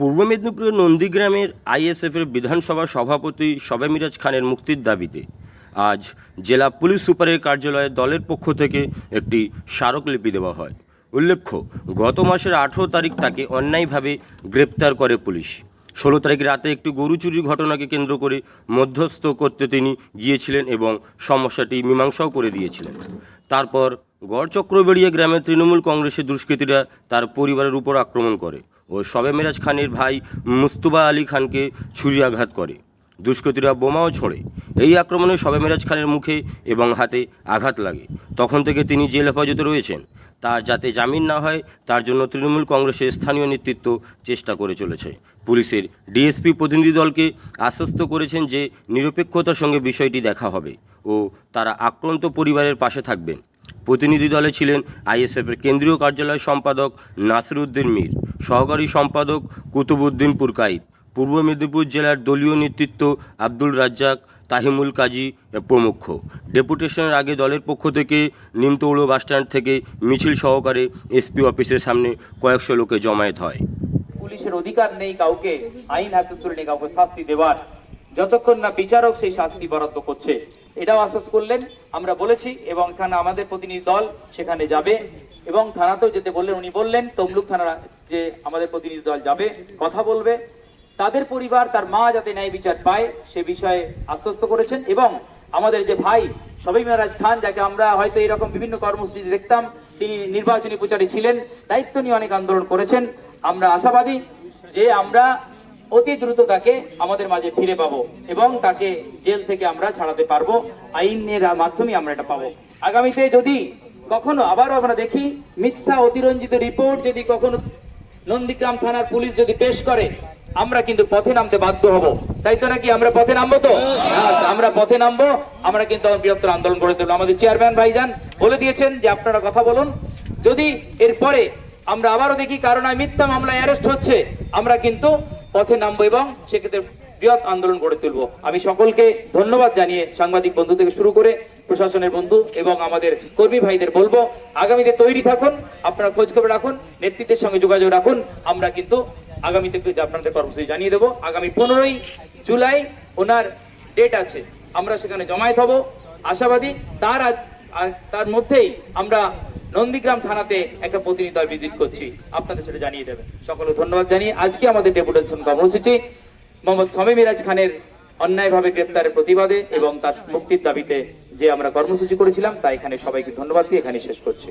পূর্ব মেদিনীপুরের নন্দীগ্রামের আইএসএফের বিধানসভা সভাপতি শবে মিরাজ খানের মুক্তির দাবিতে আজ জেলা পুলিশ সুপারের কার্যালয়ে দলের পক্ষ থেকে একটি স্মারকলিপি দেওয়া হয়। উল্লেখ্য, গত মাসের আঠেরো তারিখ তাকে অন্যায়ভাবে গ্রেপ্তার করে পুলিশ। ষোলো তারিখ রাতে একটি গরু চুরির ঘটনাকে কেন্দ্র করে মধ্যস্থ করতে তিনি গিয়েছিলেন এবং সমস্যাটি মীমাংসাও করে দিয়েছিলেন। তারপর গড়চক্রবেড়িয়া গ্রামের তৃণমূল কংগ্রেসের দুষ্কৃতীরা তার পরিবারের উপর আক্রমণ করে। ও শবে মেরাজ খানের ভাই মুস্তুবা আলী খানকে ছুরি আঘাত করে। দুষ্কৃতীরা বোমাও ছোঁড়ে। এই আক্রমণে শবে মেরাজ খানের মুখে এবং হাতে আঘাত লাগে। তখন থেকে তিনি জেল হেফাজতে রয়েছেন। তার যাতে জামিন না হয়, তার জন্য তৃণমূল কংগ্রেসের স্থানীয় নেতৃত্ব চেষ্টা করে চলেছে। পুলিশের ডিএসপি প্রতিনিধি দলকে আশ্বস্ত করেছেন যে নিরপেক্ষতার সঙ্গে বিষয়টি দেখা হবে ও তারা আক্রান্ত পরিবারের পাশে থাকবেন। প্রতিনিধি দলে ছিলেন আইএসএফের কেন্দ্রীয় কার্যালয় সম্পাদক নাসিরউদ্দিন মীর, সহকারী সম্পাদক কুতুবুদ্দিন পুরকাইত, পূর্ব মেদিনীপুর জেলার দলীয় নেতৃত্ব আব্দুল রাজ্জাক, তাহিমুল কাজী প্রমুখ। ডেপুটেশনের আগে দলের পক্ষ থেকে নিমতৌড় বাসস্ট্যান্ড থেকে মিছিল সহকারে এসপি অফিসের সামনে কয়েকশো লোকে জমায়েত হয়। পুলিশের অধিকার নেই কাউকে, আইন হাতে তুলে কাউকে শাস্তি দেওয়ার যতক্ষণ না বিচারক সেই শাস্তি বরাদ্দ করছে। এটাও আশ্বাস করলেন, আমরা বলেছি, এবং এখানে আমাদের প্রতিনিধি দল সেখানে যাবে, এবং থানাতেও যেতে বললেন, উনি বললেন, তমলুক থানা যে আমাদের প্রতিনিধি দল যাবে, কথা বলবে। তাদের পরিবার, তার মা যাতে ন্যায় বিচার পায়, সে বিষয়ে আশ্বস্ত করেছেন, এবং আমাদের যে ভাই সবই মহারাজ খান, যাকে আমরা হয়তো এরকম বিভিন্ন কর্মসূচি দেখতাম, তিনি নির্বাচনী প্রচারে ছিলেন, দায়িত্ব নিয়ে অনেক আন্দোলন করেছেন। আমরা আশাবাদী যে আমরা অতি দ্রুত তাকে আমাদের মাঝে ফিরে পাবো এবং তাকে জেল থেকে আমরা ছাড়াতে পারব। আইনের মাধ্যমে আমরা এটা পাবো। আগামীতে যদি কখনো আবারও আমরা দেখি, মিথ্যা অতিরঞ্জিত রিপোর্ট যদি কখনো নন্দীগ্রাম থানার পুলিশ যদি পেশ করে, আমরা কিন্তু পথে নামতে বাধ্য হব। তাই তো নাকি আমরা পথে নামবো তো? আমরা পথে নামবো। আমরা কিন্তু বৃহত্তর আন্দোলন করে তুলবো। আমাদের চেয়ারম্যান ভাইজান বলে দিয়েছেন যে আপনারা কথা বলুন। যদি এরপরে আমরা আবারও দেখি কারণ মিথ্যা মামলায় অ্যারেস্ট হচ্ছে, আমরা কিন্তু পথে নামবো এবং সেক্ষেত্রে বৃহৎ আন্দোলন গড়ে তুলবো। আমি সকলকে ধন্যবাদ জানিয়ে সাংবাদিক বন্ধু থেকে শুরু করে প্রশাসনের বন্ধু এবং আমাদের কর্মী ভাইদের বলব, আগামীতে তৈরি থাকুন, আপনারা খোঁজ খবর রাখুন, নেতৃত্বের সঙ্গে যোগাযোগ রাখুন, আমরা কিন্তু আগামীতে আপনাদের কর্মসূচি জানিয়ে দেবো। আগামী পনেরোই জুলাই ওনার ডেট আছে, আমরা সেখানে জমায়েত হব। আশাবাদী, তার তার মধ্যেই আমরা নন্দীগ্রাম থানাতে একটা প্রতিনিধি ভিজিট করছি। আপনাদের সেটা জানিয়ে দেবেন সকলে ধন্যবাদ জানিয়ে আজকে আমাদের ডেপুটেশন কর্মসূচি। মোহাম্মদ সমী মিরাজ খানের অন্যায়ভাবে গ্রেপ্তারের প্রতিবাদে এবং তার মুক্তির দাবিতে যে আমরা কর্মসূচি করেছিলাম, তা এখানে সবাইকে ধন্যবাদ দিয়ে এখানে শেষ করছি।